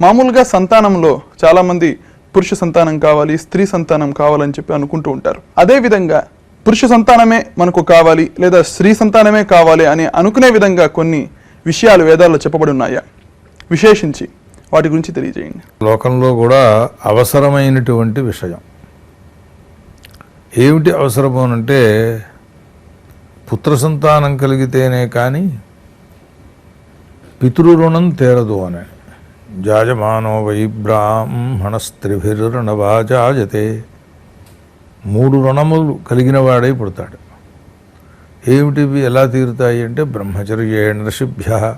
మామూలుగా సంతానంలో చాలామంది పురుష సంతానం కావాలి స్త్రీ సంతానం కావాలని చెప్పి అనుకుంటూ ఉంటారు. అదేవిధంగా పురుష సంతానమే మనకు కావాలి లేదా స్త్రీ సంతానమే కావాలి అని అనుకునే విధంగా కొన్ని విషయాలు వేదాల్లో చెప్పబడి ఉన్నాయా? విశేషించి వాటి గురించి తెలియజేయండి. లోకంలో కూడా అవసరమైనటువంటి విషయం. ఏమిటి అవసరము అంటే పుత్ర సంతానం కలిగితేనే కానీ పితృ రుణం తీరదు అని. జాజమానో వై బ్రాహ్మణస్త్రిభిరుణవాజాజతే మూడు రుణములు కలిగిన వాడై పుడతాడు. ఏమిటివి ఎలా తీరుతాయి అంటే బ్రహ్మచర్యేణ ఋషిభ్య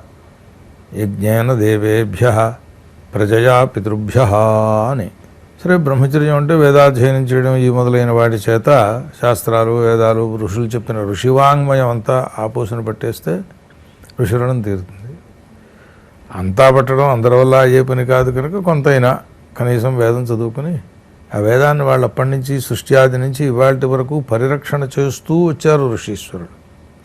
యజ్ఞేన దేవేభ్య ప్రజయా పితృభ్య అని. సరే బ్రహ్మచర్యం అంటే వేదాధ్యయనం చేయడం ఈ మొదలైన వాటి చేత శాస్త్రాలు వేదాలు ఋషులు చెప్పిన ఋషివాంగ్మయం అంతా ఆపోసన పట్టేస్తే ఋషురణం తీరుతుంది. అంతా పట్టడం అందరి వల్ల అయ్యే పని కాదు కనుక కొంతైనా కనీసం వేదం చదువుకుని ఆ వేదాన్ని వాళ్ళు అప్పటి నుంచి సృష్టి ఆది నుంచి ఇవాళ్టి వరకు పరిరక్షణ చేస్తూ వచ్చారు ఋషీశ్వరుడు.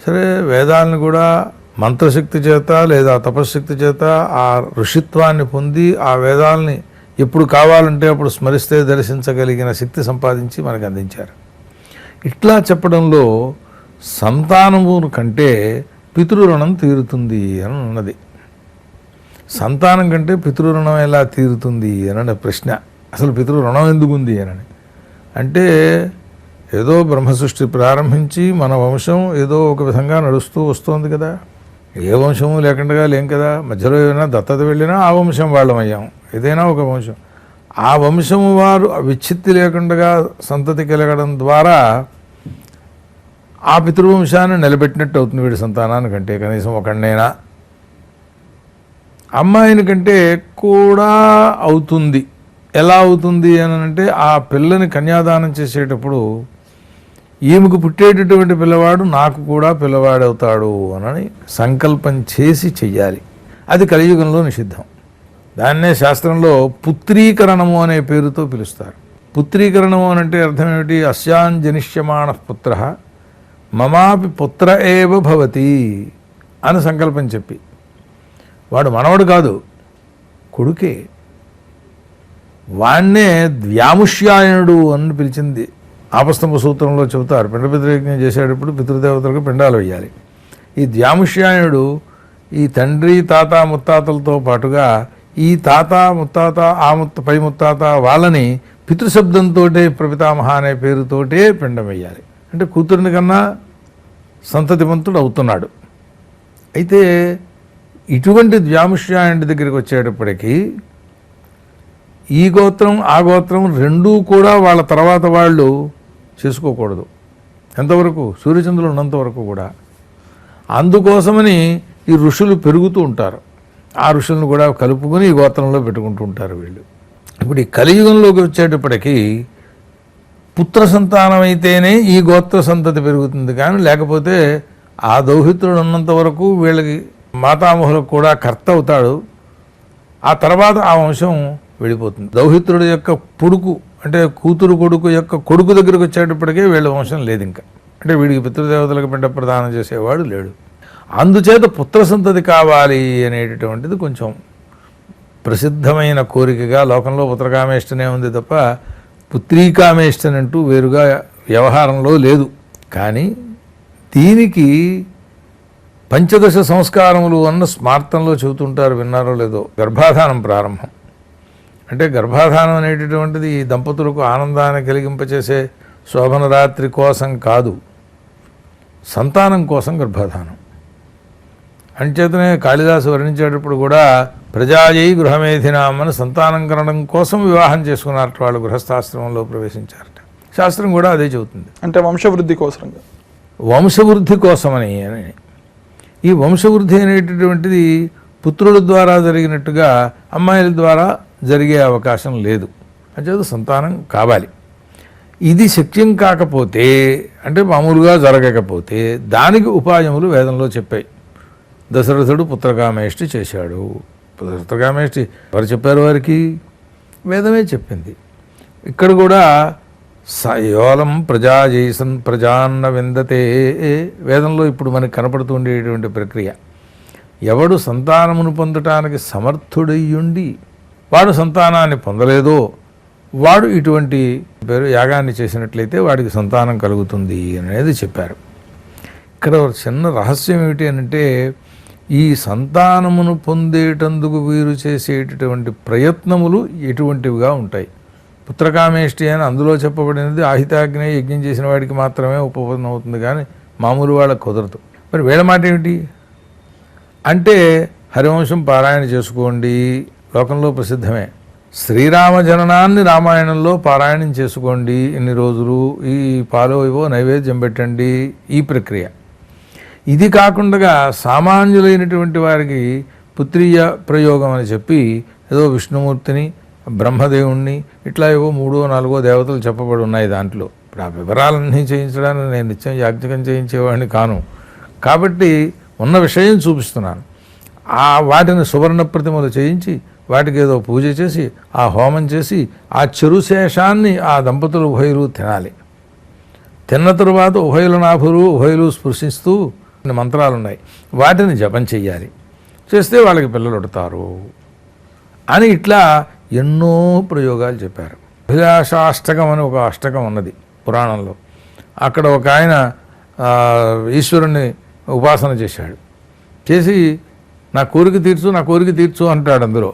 సరే వేదాలను కూడా మంత్రశక్తి చేత లేదా తపశ్శక్తి చేత ఆ ఋషిత్వాన్ని పొంది ఆ వేదాలని ఎప్పుడు కావాలంటే అప్పుడు స్మరిస్తే దర్శించగలిగిన శక్తి సంపాదించి మనకు అందించారు. ఇట్లా చెప్పడంలో సంతానము కంటే పితృరుణం తీరుతుంది అని ఉన్నది. సంతానం కంటే పితృరుణం ఎలా తీరుతుంది అనని ప్రశ్న. అసలు పితృరుణం ఎందుకుంది అనని. అని అంటే ఏదో బ్రహ్మసృష్టి ప్రారంభించి మన వంశం ఏదో ఒక విధంగా నడుస్తూ వస్తోంది కదా. ఏ వంశము లేకుండా లేం కదా. మధ్యలో ఏమైనా దత్తత వెళ్ళినా ఆ వంశం వాళ్ళం అయ్యాం ఏదైనా ఒక వంశం. ఆ వంశము వారు విచ్ఛిత్తి లేకుండా సంతతి కలగడం ద్వారా ఆ పితృవంశాన్ని నిలబెట్టినట్టు అవుతుంది వీడి సంతానానికంటే. కనీసం ఒకడినైనా అమ్మాయిని కంటే కూడా అవుతుంది. ఎలా అవుతుంది అని అంటే ఆ పిల్లని కన్యాదానం చేసేటప్పుడు ఈమెకు పుట్టేటటువంటి పిల్లవాడు నాకు కూడా పిల్లవాడవుతాడు అని సంకల్పం చేసి చెయ్యాలి. అది కలియుగంలో నిషిద్ధం. దాన్నే శాస్త్రంలో పుత్రీకరణము అనే పేరుతో పిలుస్తారు. పుత్రీకరణము అని అంటే అర్థం ఏమిటి? అస్యాన్ జనిష్యమాణ పుత్ర మమాపి పుత్ర ఏవ భవతి అని సంకల్పం చెప్పి. వాడు మనవడు కాదు కొడుకే. వాణ్ణే ద్వ్యాముష్యాయనుడు అని పిలిచింది. ఆపస్తంభ సూత్రంలో చెబుతారు పిండ పితృయజ్ఞం చేసేటప్పుడు పితృదేవతలకు పిండాలు వేయాలి. ఈ ద్వ్యాముష్యాయనుడు ఈ తండ్రి తాత ముత్తాతలతో పాటుగా ఈ తాత ముత్తాత ఆ ముత్త పై ముత్తాత వాళ్ళని పితృశబ్దంతో ప్రపితామహ అనే పేరుతోటే పిండం వేయాలి. అంటే కూతురిని కన్నా సంతతివంతుడు అవుతున్నాడు. అయితే ఇటువంటి ద్వ్యాముష్యాయుడి దగ్గరికి వచ్చేటప్పటికీ ఈ గోత్రం ఆ గోత్రం రెండూ కూడా వాళ్ళ తర్వాత వాళ్ళు చేసుకోకూడదు. ఎంతవరకు? సూర్యచంద్రులు ఉన్నంతవరకు కూడా. అందుకోసమని ఈ ఋషులు పెరుగుతూ ఉంటారు. ఆ ఋషులను కూడా కలుపుకొని ఈ గోత్రంలో పెట్టుకుంటూ ఉంటారు వీళ్ళు. ఇప్పుడు ఈ కలియుగంలోకి వచ్చేటప్పటికీ పుత్ర సంతానం అయితేనే ఈ గోత్ర సంతతి పెరుగుతుంది కానీ లేకపోతే ఆ దౌహిత్రుడు ఉన్నంత వరకు వీళ్ళకి మాతామహులకు కూడా కర్త అవుతాడు ఆ తర్వాత ఆ వంశం వెళ్ళిపోతుంది దౌహిత్రుడు యొక్క పుడుకు అంటే కూతురు కొడుకు యొక్క కొడుకు దగ్గరకు వచ్చేటప్పటికే వీళ్ళ వంశం లేదు ఇంకా అంటే వీడికి పితృదేవతలకు పిండ ప్రదానం చేసేవాడు లేడు. అందుచేత పుత్ర సంతతి కావాలి అనేటటువంటిది కొంచెం ప్రసిద్ధమైన కోరికగా లోకంలో పుత్రకామేష్టనే ఉంది తప్ప పుత్రీకామేష్టనంటూ వేరుగా వ్యవహారంలో లేదు. కానీ దీనికి పంచదశ సంస్కారములు అన్న స్మార్తంలో చెబుతుంటారు విన్నారో లేదో గర్భాధానం ప్రారంభం. అంటే గర్భాధానం అనేటటువంటిది ఈ దంపతులకు ఆనందాన్ని కలిగింపచేసే శోభన రాత్రి కోసం కాదు సంతానం కోసం గర్భాధానం. అంచేతనే కాళిదాసు వర్ణించేటప్పుడు కూడా ప్రజాయై గృహమేధినాం అని సంతానం కనడం కోసం వివాహం చేసుకున్నారట వాళ్ళు గృహస్థాశ్రమంలో ప్రవేశించారట. శాస్త్రం కూడా అదే చెబుతుంది. అంటే వంశవృద్ధి కోసంగా వంశవృద్ధి కోసమని అని. ఈ వంశవృద్ధి అనేటటువంటిది పుత్రుల ద్వారా జరిగినట్టుగా అమ్మాయిల ద్వారా జరిగే అవకాశం లేదు. అంచేత సంతానం కావాలి. ఇది శక్యం కాకపోతే అంటే మామూలుగా జరగకపోతే దానికి ఉపాయములు వేదంలో చెప్పాయి. దశరథుడు పుత్రకామేష్టి చేశాడు. పుత్రకామేష్టి ఎవరు చెప్పారు వారికి? వేదమే చెప్పింది. ఇక్కడ కూడా సయోలం ప్రజాజైసన్ ప్రజాన్న విందతే. వేదంలో ఇప్పుడు మనకు కనపడుతుండేటువంటి ప్రక్రియ. ఎవడు సంతానమును పొందటానికి సమర్థుడయ్యుండి వాడు సంతానాన్ని పొందలేదో వాడు ఇటువంటి పేరు యాగాన్ని చేసినట్లయితే వాడికి సంతానం కలుగుతుంది అనేది చెప్పారు. ఇక్కడ ఒక చిన్న రహస్యం ఏమిటి అంటే ఈ సంతానమును పొందేటందుకు వీరు చేసేటటువంటి ప్రయత్నములు ఎటువంటివిగా ఉంటాయి. పుత్రకామేష్టి అని అందులో చెప్పబడినది ఆహితాగ్నే యజ్ఞం చేసిన వాడికి మాత్రమే ఉపపదం అవుతుంది కానీ మామూలు వాళ్ళకి కుదరదు. మరి వీళ్ళ మాట ఏమిటి? అంటే హరివంశం పారాయణ చేసుకోండి. లోకంలో ప్రసిద్ధమే. శ్రీరామ జననాన్ని రామాయణంలో పారాయణం చేసుకోండి. ఇన్ని రోజులు ఈ పాలో ఇవో నైవేద్యం పెట్టండి. ఈ ప్రక్రియ. ఇది కాకుండా సామాన్యులైనటువంటి వారికి పుత్రీయ ప్రయోగం అని చెప్పి ఏదో విష్ణుమూర్తిని బ్రహ్మదేవుణ్ణి ఇట్లా ఏవో మూడో నాలుగో దేవతలు చెప్పబడి ఉన్నాయి దాంట్లో. ఇప్పుడు ఆ వివరాలన్నీ చేయించడానికి నేను నిత్యం యాజ్ఞికం చేయించేవాడిని కాను. కాబట్టి ఉన్న విషయం చూపిస్తున్నాను. ఆ వాటిని సువర్ణ ప్రతిమలు చేయించి వాటికి ఏదో పూజ చేసి ఆ హోమం చేసి ఆ చెరుశేషాన్ని ఆ దంపతులు ఉభయులు తినాలి. తిన్న తరువాత ఉభయుల నాభులు ఉభయులు స్పృశిస్తూ కొన్ని మంత్రాలు ఉన్నాయి. వాటిని జపం చెయ్యాలి. చేస్తే వాళ్ళకి పిల్లలు ఉడతారు అని ఇట్లా ఎన్నో ప్రయోగాలు చెప్పారు. అభిలాషాష్టకం అని ఒక అష్టకం ఉన్నది పురాణంలో. అక్కడ ఒక ఆయన ఈశ్వరుణ్ణి ఉపాసన చేశాడు. చేసి నా కోరిక తీర్చు నా కోరిక తీర్చు అంటాడు అందులో.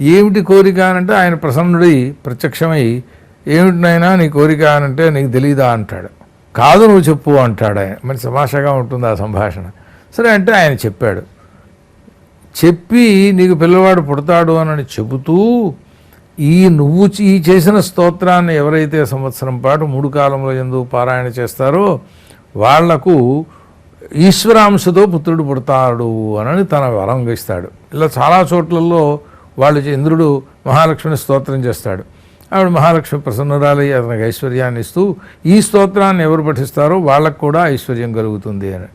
ఏమిటి కోరిక అనంటే ఆయన ప్రసన్నుడై ప్రత్యక్షమై ఏమిటినైనా నీ కోరిక అనంటే నీకు తెలియదా అంటాడు. కాదు నువ్వు చెప్పు అంటాడు ఆయన. మరి సమాషగా ఉంటుంది ఆ సంభాషణ? సరే అంటే ఆయన చెప్పాడు. చెప్పి నీకు పిల్లవాడు పుడతాడు అని చెబుతూ ఈ నువ్వు ఈ చేసిన స్తోత్రాన్ని ఎవరైతే సంవత్సరం పాటు మూడు కాలంలో ఎందుకు పారాయణ చేస్తారో వాళ్ళకు ఈశ్వరాంశతో పుత్రుడు పుడతాడు అని తన వరం ఇస్తాడు ఇలా చాలా చోట్లలో వాళ్ళు ఇంద్రుడు మహాలక్ష్మిని స్తోత్రం చేస్తాడు. ఆవిడ మహాలక్ష్మి ప్రసన్నురాలి అతనికి ఐశ్వర్యాన్ని ఇస్తూ ఈ స్తోత్రాన్ని ఎవరు పఠిస్తారో వాళ్ళకు కూడా ఐశ్వర్యం కలుగుతుంది అని.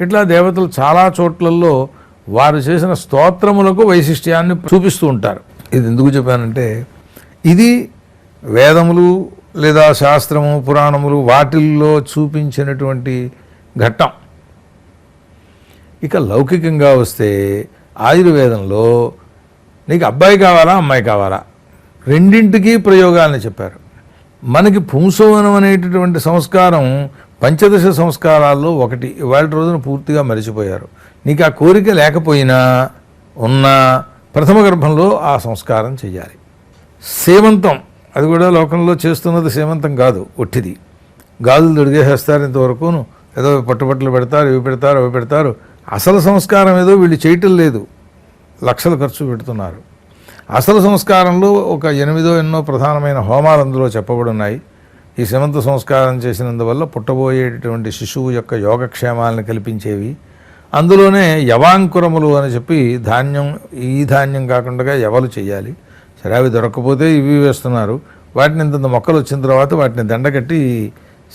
ఇట్లా దేవతలు చాలా చోట్లలో వారు చేసిన స్తోత్రములకు వైశిష్ట్యాన్ని చూపిస్తూ ఉంటారు. ఇది ఎందుకు చెప్పానంటే ఇది వేదములు లేదా శాస్త్రము పురాణములు వాటిల్లో చూపించినటువంటి ఘట్టం. ఇక లౌకికంగా వస్తే ఆయుర్వేదంలో నీకు అబ్బాయి కావాలా అమ్మాయి కావాలా? రెండింటికి ప్రయోగాలని చెప్పారు. మనకి పుంసవనం అనేటటువంటి సంస్కారం పంచదశ సంస్కారాల్లో ఒకటి. ఇవాళ రోజున పూర్తిగా మరిచిపోయారు. నీకు ఆ కోరిక లేకపోయినా ఉన్నా ప్రథమ గర్భంలో ఆ సంస్కారం చేయాలి సేవంతం అది కూడా లోకంలో చేస్తున్నది సేవంతం కాదు ఒట్టిది. గాజులు దొడిగేసేస్తారు ఇంతవరకును. ఏదో పట్టుబట్టలు పెడతారు ఇవి పెడతారు అవి పెడతారు. అసలు సంస్కారం ఏదో వీళ్ళు చేయటం లేదు. లక్షలు ఖర్చు పెడుతున్నారు. అసలు సంస్కారంలో ఒక ఎనిమిదో ఎన్నో ప్రధానమైన హోమాలు అందులో చెప్పబడి ఉన్నాయి ఈ సమంత సంస్కారం చేసినందువల్ల పుట్టబోయేటటువంటి శిశువు యొక్క యోగక్షేమాలను కల్పించేవి అందులోనే యవాంకురములు అని చెప్పి ధాన్యం ఈ ధాన్యం కాకుండా ఎవలు చేయాలి. సరే అవి దొరకకపోతే ఇవి వేస్తున్నారు. వాటిని ఇంత మొక్కలు వచ్చిన తర్వాత వాటిని దండకట్టి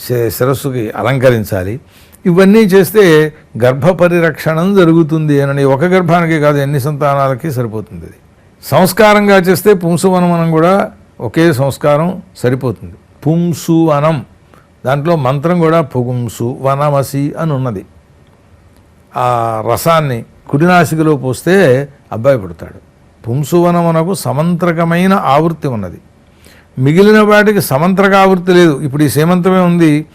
శిరస్సుకి అలంకరించాలి. ఇవన్నీ చేస్తే గర్భ పరిరక్షణం జరుగుతుంది అని ఒక గర్భానికి కాదు ఎన్ని సంతానాలకి సరిపోతుంది అది. సంస్కారంగా చేస్తే పుంసువనమనం కూడా ఒకే సంస్కారం సరిపోతుంది. పుంసు వనం దాంట్లో మంత్రం కూడా పుగుంసు వనమసి అని ఉన్నది. ఆ రసాన్ని కుడినాసికలో పోస్తే అబ్బాయి పుడతాడు. పుంసువనమునకు సమంత్రకమైన ఆవృత్తి ఉన్నది. మిగిలిన వాటికి సమంత్రక ఆవృత్తి లేదు. ఇప్పుడు ఈ సీమంతమే ఉంది.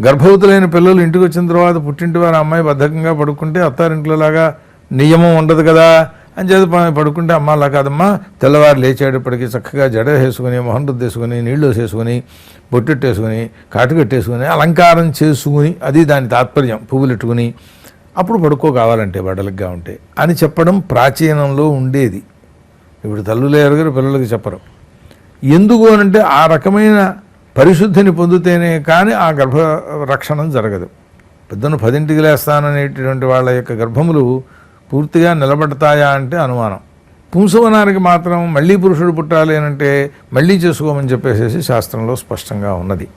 గర్భవతులైన పిల్లలు ఇంటికి వచ్చిన తర్వాత పుట్టింటి వారి అమ్మాయి బద్ధకంగా పడుకుంటే అత్తారింట్లోలాగా నియమం ఉండదు కదా అని చేత పడుకుంటే అమ్మ అలా కాదమ్మా తెల్లవారు లేచేటప్పటికి చక్కగా జడ వేసుకుని మొహం రుద్దేసుకుని నీళ్ళు వేసేసుకుని బొట్టెట్టేసుకుని కాటుకట్టేసుకుని అలంకారం చేసుకుని అది దాని తాత్పర్యం పువ్వులు పెట్టుకుని అప్పుడు పడుకో కావాలంటే బడలుగా ఉంటే. అని చెప్పడం ప్రాచీనంలో ఉండేది. ఇప్పుడు తల్లులు ఎరగరు పిల్లలకి చెప్పరు. ఎందుకు అనంటే ఆ రకమైన పరిశుద్ధిని పొందితేనే కానీ ఆ గర్భ రక్షణం జరగదు. పెద్దను పదింటికి లేస్తాననేటటువంటి వాళ్ళ యొక్క గర్భములు పూర్తిగా నిలబడతాయా అంటే అనుమానం. పుంసవనానికి మాత్రం మళ్ళీ పురుషుడు పుట్టాలి అంటే మళ్ళీ చేసుకోమని చెప్పేసేసి శాస్త్రంలో స్పష్టంగా ఉన్నది.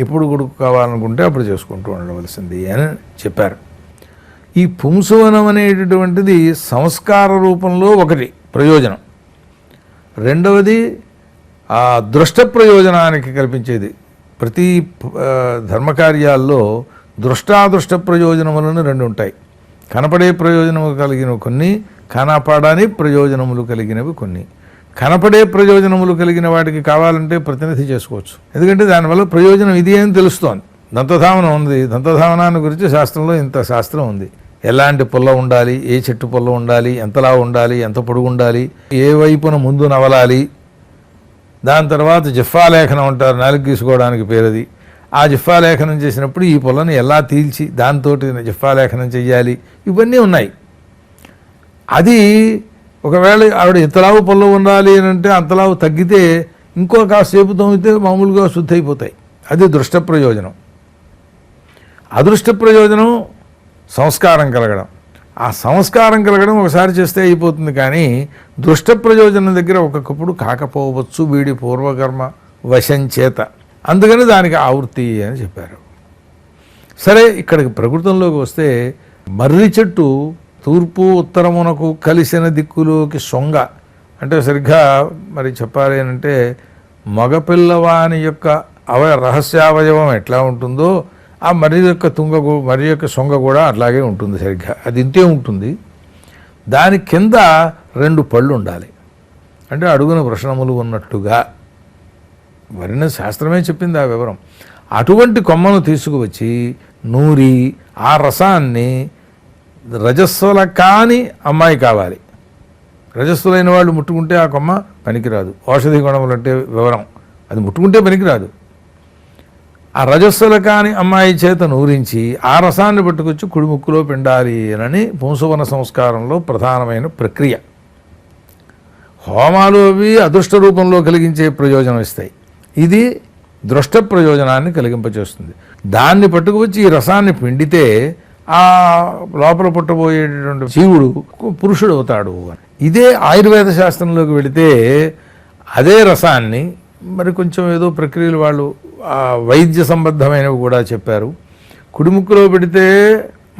ఎప్పుడు కొడుకు కావాలనుకుంటే అప్పుడు చేసుకుంటూ ఉండవలసింది అని చెప్పారు. ఈ పుంసవనం అనేటటువంటిది సంస్కార రూపంలో ఒకటి ప్రయోజనం. రెండవది ఆ దృష్ట ప్రయోజనానికి కల్పించేది. ప్రతి ధర్మకార్యాల్లో దృష్టాదృష్ట ప్రయోజనములను రెండు ఉంటాయి. కనపడే ప్రయోజనము కలిగిన కొన్ని కనపడని ప్రయోజనములు కలిగినవి కొన్ని. కనపడే ప్రయోజనములు కలిగిన వాటికి కావాలంటే ప్రతినిధి చేసుకోవచ్చు. ఎందుకంటే దానివల్ల ప్రయోజనం ఇది అని తెలుస్తోంది. దంతధావనం ఉంది. దంతధావనాన్ని గురించి శాస్త్రంలో ఇంత శాస్త్రం ఉంది. ఎలాంటి పుల్ల ఉండాలి? ఏ చెట్టు పుల్ల ఉండాలి? ఎంతలా ఉండాలి? ఎంత పొడుగు ఉండాలి? ఏ వైపున ముందు నవలాలి? దాని తర్వాత జిఫాలేఖనం అంటారు నాలుగు గీసుకోవడానికి పేరుది. ఆ జిఫాలేఖనం చేసినప్పుడు ఈ పొలను ఎలా తీల్చి దాంతో జిఫాలేఖనం చేయాలి ఇవన్నీ ఉన్నాయి. అది ఒకవేళ ఆవిడ ఇంతలావు పొల్ల ఉండాలి అని అంటే అంతలావు తగ్గితే ఇంకో కాసేపు తోమితే మామూలుగా శుద్ధి అయిపోతాయి. అది దృష్ట ప్రయోజనం. అదృష్ట ప్రయోజనం సంస్కారం కలగడం. ఆ సంస్కారం కలగడం ఒకసారి చేస్తే అయిపోతుంది కానీ దృష్ట ప్రయోజనం దగ్గర ఒక్కొక్కప్పుడు కాకపోవచ్చు వీడి పూర్వకర్మ వశం చేత. అందుకని దానికి ఆవృత్తి అని చెప్పారు. సరే ఇక్కడికి ప్రకృతంలోకి వస్తే మర్రి చెట్టు తూర్పు ఉత్తరమునకు కలిసిన దిక్కులోకి సొంగ. అంటే సరిగ్గా మరి చెప్పాలి అని అంటే మగపిల్లవాని యొక్క అవ రహస్యావయవం ఎట్లా ఉంటుందో ఆ మర్రి యొక్క తుంగ కూ- మర్రి యొక్క సొంగ కూడా అట్లాగే ఉంటుంది సరిగ్గా. అది ఇంతే ఉంటుంది. దాని కింద రెండు పళ్ళు ఉండాలి అంటే అడుగున వృషణములు ఉన్నట్టుగా. వరిన శాస్త్రమే చెప్పింది ఆ వివరం. అటువంటి కొమ్మను తీసుకువచ్చి నూరి ఆ రసాన్ని రజస్సుల కాని అమ్మాయి కావాలి. రజస్సులైన వాళ్ళు ముట్టుకుంటే ఆ కొమ్మ పనికిరాదు. ఔషధి గుణములు అంటే వివరం. అది ముట్టుకుంటే పనికిరాదు. ఆ రజస్సుల కాని అమ్మాయి చేత నూరించి ఆ రసాన్ని పట్టుకొచ్చి కుడిముక్కులో పిండాలి అని పుంసవన సంస్కారంలో ప్రధానమైన ప్రక్రియ. హోమాలు అవి అదృష్ట రూపంలో కలిగించే ప్రయోజనం ఇస్తాయి. ఇది దృష్ట ప్రయోజనాన్ని కలిగింపచేస్తుంది. దాన్ని పట్టుకువచ్చి ఈ రసాన్ని పిండితే ఆ లోపల పుట్టబోయేటటువంటి జీవుడు పురుషుడు అవుతాడు అని. ఇదే ఆయుర్వేద శాస్త్రంలోకి వెళితే అదే రసాన్ని మరి కొంచెం ఏదో ప్రక్రియలు వాళ్ళు వైద్య సంబద్ధమైనవి కూడా చెప్పారు. కుడిముక్కులో పెడితే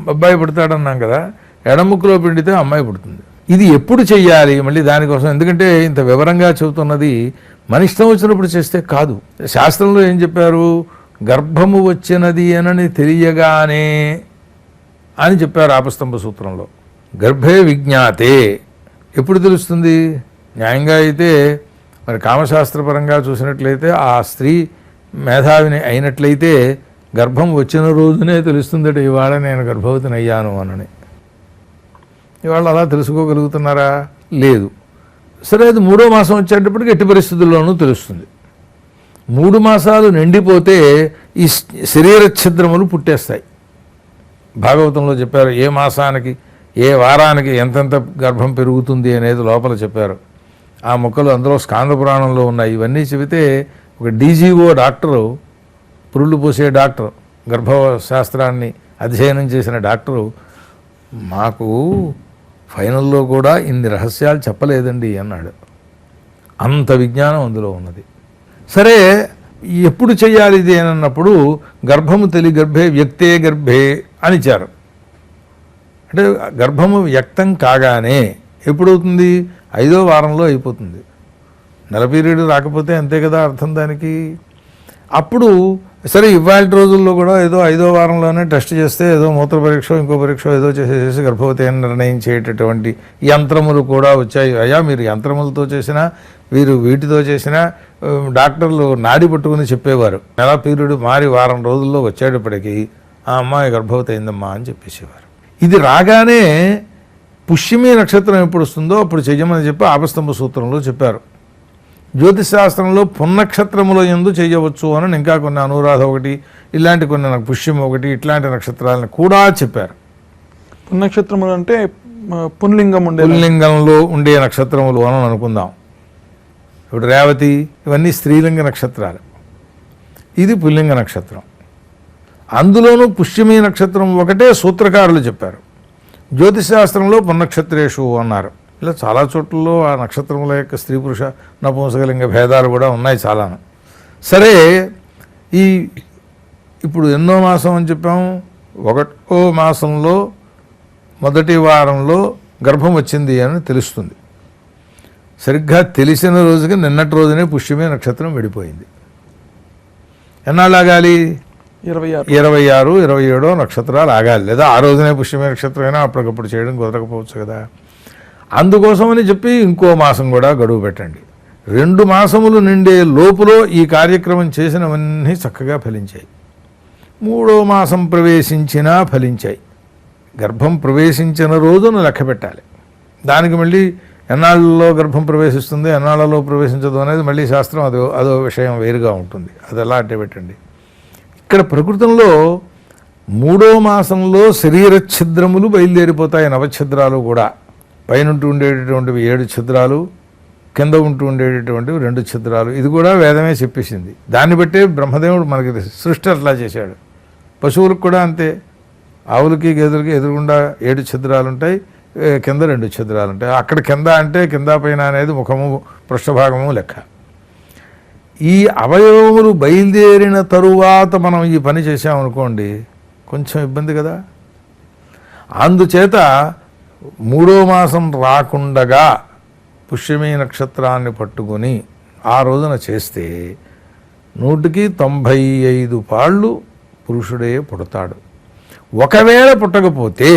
అబ్బాయి పుడతాడన్నాం కదా ఎడముక్కులో పిండితే అమ్మాయి పుడుతుంది. ఇది ఎప్పుడు చెయ్యాలి? మళ్ళీ దానికోసం ఎందుకంటే ఇంత వివరంగా చెబుతున్నది మన ఇష్టం వచ్చినప్పుడు చేస్తే కాదు. శాస్త్రంలో ఏం చెప్పారు? గర్భము వచ్చినది అనని తెలియగానే అని చెప్పారు ఆపస్తంభ సూత్రంలో. గర్భే విజ్ఞాతే. ఎప్పుడు తెలుస్తుంది? న్యాయంగా అయితే మరి కామశాస్త్రపరంగా చూసినట్లయితే ఆ స్త్రీ మేధావిని అయినట్లయితే గర్భం వచ్చిన రోజునే తెలుస్తుందట ఇవాళ నేను గర్భవతిని అయ్యాను అనని. ఇవాళ అలా తెలుసుకోగలుగుతున్నారా? లేదు. సరే అది మూడో మాసం వచ్చేటప్పటికి ఎట్టి పరిస్థితుల్లోనూ తెలుస్తుంది. మూడు మాసాలు నిండిపోతే ఈ శరీర ఛిద్రములు పుట్టేస్తాయి. భాగవతంలో చెప్పారు ఏ మాసానికి ఏ వారానికి ఎంతెంత గర్భం పెరుగుతుంది అనేది లోపల చెప్పారు. ఆ మొక్కలు అందులో స్కాంద పురాణంలో ఉన్నాయి. ఇవన్నీ చెబితే ఒక డీజీఓ డాక్టరు పురుళ్ళు పోసే డాక్టర్ గర్భశాస్త్రాన్ని అధ్యయనం చేసిన డాక్టరు మాకు ఫైనల్లో కూడా ఇన్ని రహస్యాలు చెప్పలేదండి అన్నాడు. అంత విజ్ఞానం అందులో ఉన్నది. సరే ఎప్పుడు చేయాలి ఇది అని అన్నప్పుడు గర్భము తెలి గర్భే వ్యక్తే గర్భే అనిచారు అంటే గర్భము వ్యక్తం కాగానే ఎప్పుడవుతుంది? ఐదో వారంలో అయిపోతుంది. నెల పీరియడ్ రాకపోతే అంతే కదా అర్థం దానికి? అప్పుడు సరే ఇవాళ రోజుల్లో కూడా ఏదో ఐదో వారంలోనే టెస్ట్ చేస్తే ఏదో మూత్ర పరీక్ష ఇంకో పరీక్ష ఏదో చేసేసి గర్భవతి అని నిర్ణయించేటటువంటి యంత్రములు కూడా వచ్చాయి. అయ్యా మీరు యంత్రములతో చేసినా వీరు వీటితో చేసినా డాక్టర్లు నాడి పట్టుకుని చెప్పేవారు. నెల పీరియడ్ మారి వారం రోజుల్లో వచ్చేటప్పటికి ఆ అమ్మాయి గర్భవతి అయిందమ్మా అని చెప్పేసేవారు. ఇది రాగానే పుష్యమి నక్షత్రం ఎప్పుడు వస్తుందో అప్పుడు చెయ్యమని చెప్పి ఆపస్తంభ సూత్రంలో చెప్పారు. జ్యోతిష్ శాస్త్రంలో పున్నక్షత్రముల ఎందు చేయవచ్చు అని ఇంకా కొన్ని అనురాధ ఒకటి ఇలాంటి కొన్ని నాకు పుష్యం ఒకటి ఇట్లాంటి నక్షత్రాలను కూడా చెప్పారు. పుణ్యక్షేత్రములు అంటే ఆ, పుంలింగం ఉండే పుల్లింగంలో ఉండే నక్షత్రములు అని అనుకుందాం. ఇప్పుడు రేవతి ఇవన్నీ స్త్రీలింగ నక్షత్రాలు. ఇది పుల్లింగ నక్షత్రం. అందులోనూ పుష్యమి నక్షత్రం ఒకటే సూత్రకారులు చెప్పారు. జ్యోతిష్ శాస్త్రంలో పున్నక్షత్రేషు అన్నారు. ఇలా చాలా చోట్లలో ఆ నక్షత్రముల యొక్క స్త్రీ పురుష నపుంసకలింగ భేదాలు కూడా ఉన్నాయి చాలా సరే ఈ ఇప్పుడు ఎన్నో మాసం అని చెప్పాము ఒకటో మాసంలో మొదటి వారంలో గర్భం వచ్చింది అని తెలుస్తుంది. సరిగ్గా తెలిసిన రోజుకి నిన్నటి రోజునే పుష్యమే నక్షత్రం విడిపోయింది. ఎన్నాళ్ళు ఆగాలి? ఇరవై ఆరు. ఇరవై ఆరు ఇరవై ఏడో నక్షత్రాలు ఆగాలి. లేదా ఆ రోజునే పుష్యమే నక్షత్రం అయినా అప్పటికప్పుడు చేయడం కుదరకపోవచ్చు కదా. అందుకోసమని చెప్పి ఇంకో మాసం కూడా గడువు పెట్టండి. రెండు మాసములు నిండే లోపులో ఈ కార్యక్రమం చేసినవన్నీ చక్కగా ఫలించాయి. మూడో మాసం ప్రవేశించినా ఫలించాయి. గర్భం ప్రవేశించిన రోజున లెక్క పెట్టాలి. దానికి మళ్ళీ ఎన్నాళ్ళలో గర్భం ప్రవేశిస్తుంది ఎన్నాళ్ళలో ప్రవేశించదు అనేది మళ్ళీ శాస్త్రం అదో అదో విషయం వేరుగా ఉంటుంది. అది ఎలా అంటే పెట్టండి. ఇక్కడ ప్రకృతంలో మూడో మాసంలో శరీర ఛిద్రములు బయలుదేరిపోతాయి నవఛిద్రాలు కూడా. పైనుంటూ ఉండేటటువంటివి ఏడు ఛిద్రాలు కింద ఉంటూ ఉండేటటువంటివి రెండు ఛిద్రాలు ఇది కూడా వేదమే చెప్పేసింది. దాన్ని బట్టే బ్రహ్మదేవుడు మనకి సృష్టి అట్లా చేశాడు. పశువులకు కూడా అంతే. ఆవులకి గేదెలకి ఎదురుగుండా ఏడు ఛిద్రాలు ఉంటాయి కింద రెండు ఛిద్రాలు ఉంటాయి అక్కడ కింద అంటే కింద పైన అనేది ముఖము పృష్ఠభాగము లెక్క. ఈ అవయవములు బయలుదేరిన తరువాత మనం ఈ పని చేసామనుకోండి కొంచెం ఇబ్బంది కదా? అందుచేత మూడో మాసం రాకుండగా పుష్యమీ నక్షత్రాన్ని పట్టుకొని ఆ రోజున చేస్తే నూటికి తొంభై ఐదు పాళ్ళు పురుషుడే పుడతాడు. ఒకవేళ పుట్టకపోతే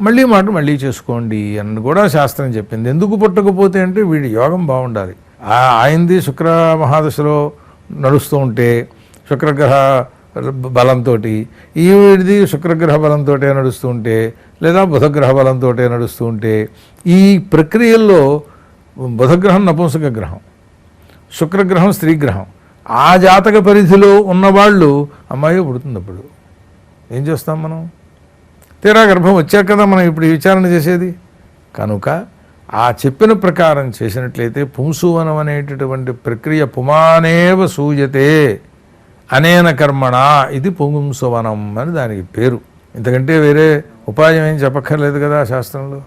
మళ్ళీ మాట మళ్ళీ చేసుకోండి అని కూడా శాస్త్రం చెప్పింది. ఎందుకు పుట్టకపోతే అంటే వీడి యోగం బాగుండాలి. ఆయనది శుక్ర మహాదశలో నడుస్తూ ఉంటే శుక్రగ్రహ బలంతో ఈవిడిది శుక్రగ్రహ బలంతో నడుస్తూ ఉంటే లేదా బుధగ్రహ బలంతో నడుస్తూ ఉంటే ఈ ప్రక్రియల్లో బుధగ్రహం నపుంసక గ్రహం శుక్రగ్రహం స్త్రీగ్రహం. ఆ జాతక పరిధిలో ఉన్నవాళ్ళు అమ్మాయి పుడుతుంది అప్పుడు. ఏం చేస్తాం మనం? తీరా గర్భం వచ్చాక కదా మనం ఇప్పుడు విచారణ చేసేది? కనుక ఆ చెప్పిన ప్రకారం చేసినట్లయితే పుంసువనం అనేటటువంటి ప్రక్రియ పుమానేవ సూయతే. అనేన కర్మణ ఇది పుంగుంసువనం అని దానికి పేరు. ఇంతకంటే వేరే ఉపాయం ఏం చెప్పక్కర్లేదు కదా శాస్త్రంలో.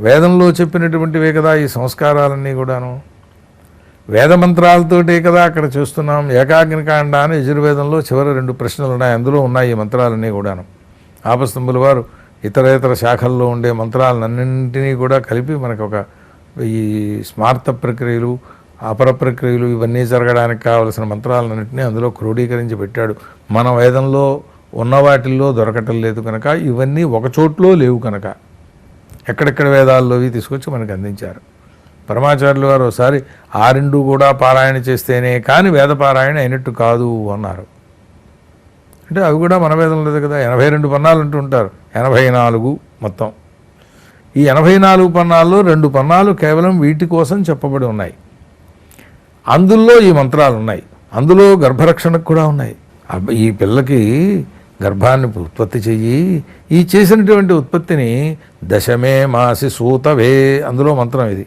వేదంలో చెప్పినటువంటివే కదా ఈ సంస్కారాలన్నీ కూడాను. వేదమంత్రాలతోటే కదా అక్కడ చూస్తున్నాం. ఏకాగ్నికాండ అని యజుర్వేదంలో చివరి రెండు ప్రశ్నలు ఉన్నాయి అందులో ఉన్నాయి ఈ మంత్రాలన్నీ కూడాను. ఆపస్తంభుల వారు ఇతర ఇతర శాఖల్లో ఉండే మంత్రాలన్నింటినీ కూడా కలిపి మనకు ఒక ఈ స్మార్త ప్రక్రియలు అపర ప్రక్రియలు ఇవన్నీ జరగడానికి కావలసిన మంత్రాలన్నింటినీ అందులో క్రోడీకరించి పెట్టాడు. మన వేదంలో ఉన్న వాటిల్లో దొరకటం లేదు కనుక ఇవన్నీ ఒక చోట్లో లేవు కనుక. ఎక్కడెక్కడ వేదాల్లోవి తీసుకొచ్చి మనకు అందించారు. పరమాచార్యులు వారు ఒకసారి ఆ రెండు కూడా పారాయణ చేస్తేనే కానీ వేద పారాయణ అయినట్టు కాదు అన్నారు. అంటే అవి కూడా మన వేదం లేదు కదా ఎనభై రెండు పన్నాలు అంటూ ఉంటారు. ఎనభై నాలుగు మొత్తం. ఈ ఎనభై నాలుగు పన్నాల్లో రెండు పన్నాలు కేవలం వీటి కోసం చెప్పబడి ఉన్నాయి. అందులో ఈ మంత్రాలు ఉన్నాయి. అందులో గర్భరక్షణకు కూడా ఉన్నాయి. ఈ పిల్లకి గర్భాన్ని ఉత్పత్తి చెయ్యి. ఈ చేసినటువంటి ఉత్పత్తిని దశమే మాసి సూతవే అందులో మంత్రం ఇది.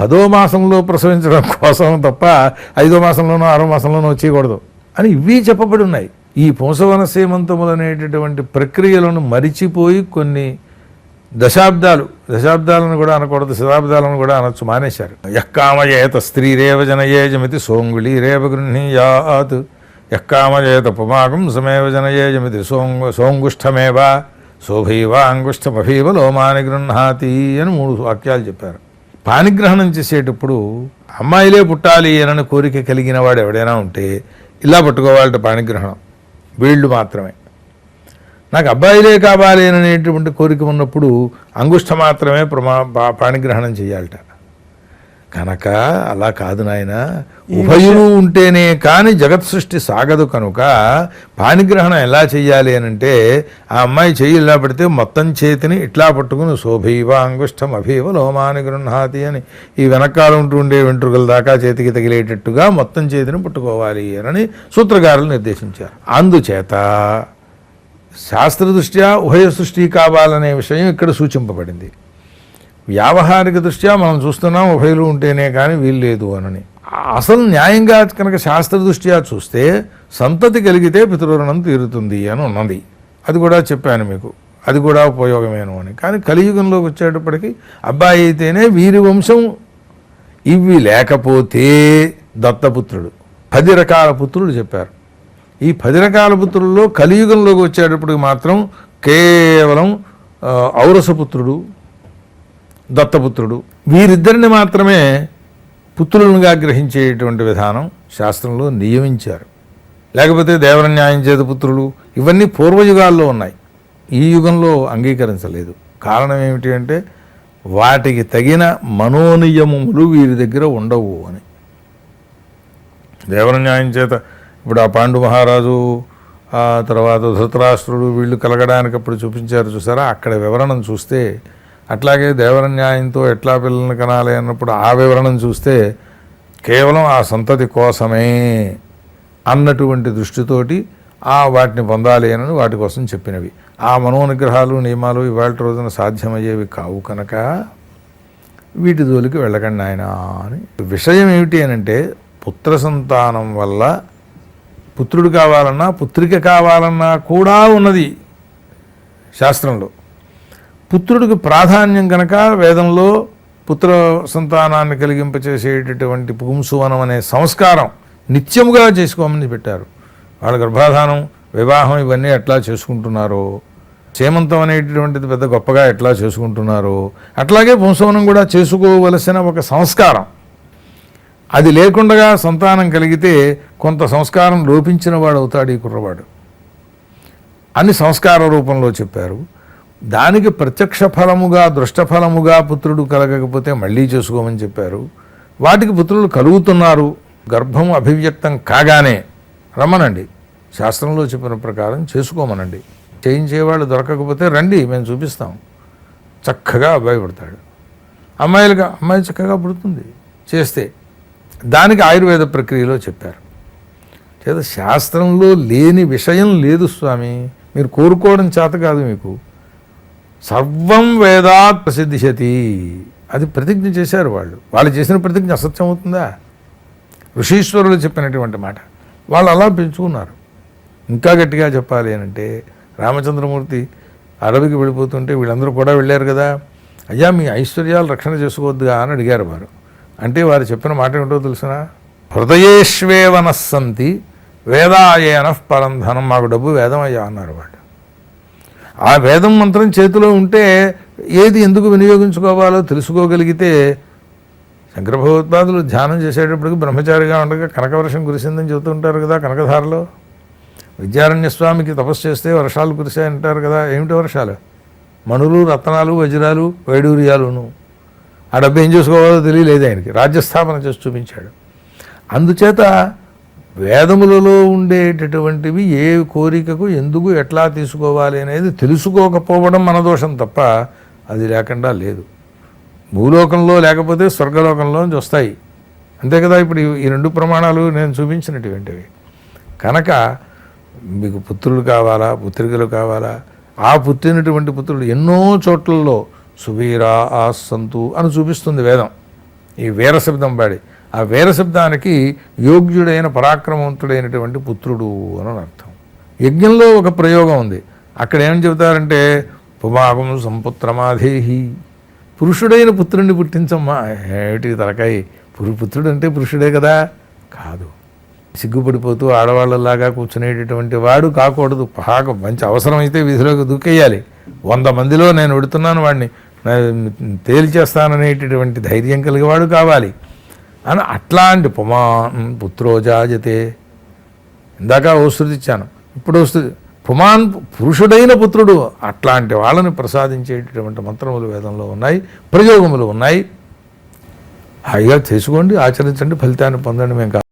పదో మాసంలో ప్రసవించడం కోసం తప్ప ఐదో మాసంలోనో ఆరో మాసంలోనో వచ్చేయకూడదు అని ఇవి చెప్పబడి ఉన్నాయి. ఈ పుంసవన సీమంతములు అనేటటువంటి ప్రక్రియలను మరిచిపోయి కొన్ని దశాబ్దాలు దశాబ్దాలను కూడా అనకూడదు శతాబ్దాలను కూడా అనొచ్చు మానేశారు. యక్కామయేత స్త్రీరేవ జనయేజమితి సోంగుళి రేవ గృహ్ణీయాత్. యక్కామయేత పుమాకం సమేవ జనయేజమితి సోంగు సోంగుష్ఠమేవా శోభైవ అంగుష్ఠమభీవ లోమాని గృహాతి అని మూడు వాక్యాలు చెప్పారు. పానిగ్రహణం చేసేటప్పుడు అమ్మాయిలే పుట్టాలి అనని కోరిక కలిగిన వాడు ఎవడైనా ఉంటే ఇలా పట్టుకోవాలట పాణిగ్రహణం వీళ్ళు మాత్రమే. నాకు అబ్బాయిలే కావాలి అనేటువంటి కోరిక ఉన్నప్పుడు అంగుష్ట మాత్రమే ప్రమా పాణిగ్రహణం చేయాలట. కనుక అలా కాదు నాయన. ఉభయులు ఉంటేనే కానీ జగత్ సృష్టి సాగదు కనుక పాణిగ్రహణం ఎలా చేయాలి అని అంటే ఆ అమ్మాయి చెయ్యి ఇలా పెడితే మొత్తం చేతిని ఇట్లా పట్టుకుని శోభైవ అంగుష్టం అభీవ లోమాని గృహాతి అని ఈ వెనకాల ఉంటూ ఉండే వెంట్రుకల దాకా చేతికి తగిలేటట్టుగా మొత్తం చేతిని పట్టుకోవాలి అని సూత్రకారులు నిర్దేశించారు. అందుచేత శాస్త్ర దృష్ట్యా ఉభయ సృష్టి కావాలనే విషయం ఇక్కడ సూచింపబడింది. వ్యావహారిక దృష్ట్యా మనం చూస్తున్నాం ఉభయలు ఉంటేనే కానీ వీల్లేదు అనని. అసలు న్యాయంగా కనుక శాస్త్ర దృష్ట్యా చూస్తే సంతతి కలిగితే పితృరుణం తీరుతుంది అని ఉన్నది. అది కూడా చెప్పాను మీకు. అది కూడా ఉపయోగమేను అని. కానీ కలియుగంలోకి వచ్చేటప్పటికి అబ్బాయి అయితేనే వీరి వంశం ఇవి లేకపోతే దత్తపుత్రుడు. పది రకాల పుత్రులు చెప్పారు. ఈ పది రకాల పుత్రుల్లో కలియుగంలోకి వచ్చేటప్పటికి మాత్రం కేవలం ఔరసపుత్రుడు దత్తపుత్రుడు వీరిద్దరిని మాత్రమే పుత్రులుగా గ్రహించేటువంటి విధానం శాస్త్రంలో నియమించారు. లేకపోతే దేవర న్యాయం చేత పుత్రులు ఇవన్నీ పూర్వయుగాల్లో ఉన్నాయి. ఈ యుగంలో అంగీకరించలేదు. కారణం ఏమిటి అంటే వాటికి తగిన మనోనియమములు వీరి దగ్గర ఉండవు అని. దేవర న్యాయం చేత ఇప్పుడు ఆ పాండు మహారాజు ఆ తర్వాత ధృతరాష్ట్రుడు వీళ్ళు కలగడానికి అప్పుడు చూపించారు చూసారా? అక్కడ వివరణం చూస్తే అట్లాగే దేవర న్యాయంతో ఎట్లా పిల్లల్ని కనాలి అన్నప్పుడు ఆ వివరణం చూస్తే కేవలం ఆ సంతతి కోసమే అన్నటువంటి దృష్టితోటి ఆ వాటిని పొందాలి అని వాటి కోసం చెప్పినవి. ఆ మనోనిగ్రహాలు నియమాలు ఇవాళ రోజున సాధ్యమయ్యేవి కావు కనుక వీటి జోలికి వెళ్ళకండి ఆయన అని. విషయం ఏమిటి అని అంటే పుత్ర సంతానం వల్ల పుత్రుడు కావాలన్నా పుత్రిక కావాలన్నా కూడా ఉన్నది శాస్త్రంలో. పుత్రుడికి ప్రాధాన్యం కనుక వేదంలో పుత్ర సంతానాన్ని కలిగింపచేసేటటువంటి పుంసువనం అనే సంస్కారం నిత్యముగా చేసుకోమని పెట్టారు వాళ్ళ గర్భాధానం వివాహం ఇవన్నీ ఎట్లా చేసుకుంటున్నారో చేమంతం అనేటటువంటిది పెద్ద గొప్పగా ఎట్లా చేసుకుంటున్నారో అట్లాగే పుంసవనం కూడా చేసుకోవలసిన ఒక సంస్కారం. అది లేకుండా సంతానం కలిగితే కొంత సంస్కారం లోపించిన వాడు అవుతాడు ఈ కుర్రవాడు. అని సంస్కార రూపంలో చెప్పారు. దానికి ప్రత్యక్ష ఫలముగా దృష్టఫలముగా పుత్రుడు కలగకపోతే మళ్ళీ చేసుకోమని చెప్పారు. వాటికి పుత్రులు కలుగుతున్నారు. గర్భం అభివ్యక్తం కాగానే రమ్మనండి. శాస్త్రంలో చెప్పిన ప్రకారం చేసుకోమనండి. చేయించేవాళ్ళు దొరకకపోతే రండి మేము చూపిస్తాం. చక్కగా అబ్బాయి పుడతాడు. అమ్మాయిలుగా అమ్మాయి చక్కగా పుడుతుంది. చేస్తే దానికి ఆయుర్వేద ప్రక్రియలో చెప్పారు. చేత శాస్త్రంలో లేని విషయం లేదు స్వామి. మీరు కోరుకోవడం చేత కాదు మీకు. సర్వం వేదాత్ ప్రసిద్ధిశతి అది ప్రతిజ్ఞ చేశారు వాళ్ళు. వాళ్ళు చేసిన ప్రతిజ్ఞ అసత్యం అవుతుందా? ఋషీశ్వరులు చెప్పినటువంటి మాట. వాళ్ళు అలా పెంచుకున్నారు. ఇంకా గట్టిగా చెప్పాలి అని అంటే రామచంద్రమూర్తి అడవికి వెళ్ళిపోతుంటే వీళ్ళందరూ కూడా వెళ్ళారు కదా. అయ్యా మీ ఐశ్వర్యాలు రక్షణ చేసుకోవద్దుగా అని అడిగారు వారు. అంటే వారు చెప్పిన మాట ఏంటో తెలిసిన? హృదయేష్వేవనస్సంతి వేదాయేన పరంధనం మాకు డబ్బు వేదం అయ్యా అన్నారు వాడు. ఆ వేదం మంత్రం చేతిలో ఉంటే ఏది ఎందుకు వినియోగించుకోవాలో తెలుసుకోగలిగితే శంకర భగవత్పాదులు ధ్యానం చేసేటప్పటికి బ్రహ్మచారిగా ఉండగా కనకవర్షం కురిసిందని చెబుతుంటారు కదా కనకధారలో. విద్యారణ్య స్వామికి తపస్సు చేస్తే వర్షాలు కురిశాయంటారు కదా ఏమిటి వర్షాలు? మణులు రత్నాలు వజ్రాలు వైడూర్యాలును. ఆ డబ్బు ఏం చేసుకోవాలో తెలియలేదు ఆయనకి. రాజ్యస్థాపన చేసి చూపించాడు. అందుచేత వేదములలో ఉండేటటువంటివి ఏ కోరికకు ఎందుకు ఎట్లా తీసుకోవాలి అనేది తెలుసుకోకపోవడం మన దోషం తప్ప అది లేకుండా లేదు. భూలోకంలో లేకపోతే స్వర్గలోకంలో వస్తాయి. అంతే కదా ఇప్పుడు ఈ- రెండు ప్రమాణాలు నేను చూపించినటువంటివి. కనుక మీకు పుత్రులు కావాలా పుత్రికలు కావాలా? ఆ పుట్టినటువంటి పుత్రులు ఎన్నో చోట్లలో సువీరా ఆసంతు అని చూపిస్తుంది వేదం. ఈ వీరశబ్దం వాడి. పాడి ఆ వీరశబ్దానికి యోగ్యుడైన పరాక్రమవంతుడైనటువంటి పుత్రుడు అని అర్థం. యజ్ఞంలో ఒక ప్రయోగం ఉంది. అక్కడ ఏం చెబుతారంటే పుమాగం సంపుత్రమాధేహి. పురుషుడైన పుత్రుడిని పుట్టించమ్మా. ఏమిటి తలకాయ? పురు పుత్రుడు అంటే పురుషుడే కదా? కాదు. సిగ్గుపడిపోతూ ఆడవాళ్ళలాగా కూర్చునేటటువంటి వాడు కాకూడదు. బాగా మంచి అవసరమైతే వీధిలోకి దూకేయాలి. వంద మందిలో నేను పెడుతున్నాను వాడిని తేల్చేస్తాననేటటువంటి ధైర్యం కలిగేవాడు కావాలి. అని అట్లాంటి పుమాన్ పుత్రోజాజతే ఇందాక ఓ శృతి ఇచ్చాను. ఇప్పుడు వస్తుంది పుమాన్ పురుషుడైన పుత్రుడు. అట్లాంటి వాళ్ళని ప్రసాదించేటటువంటి మంత్రములు వేదంలో ఉన్నాయి ప్రయోగములు ఉన్నాయి. హాయిగా చేసుకోండి ఆచరించండి ఫలితాన్ని పొందండి మేము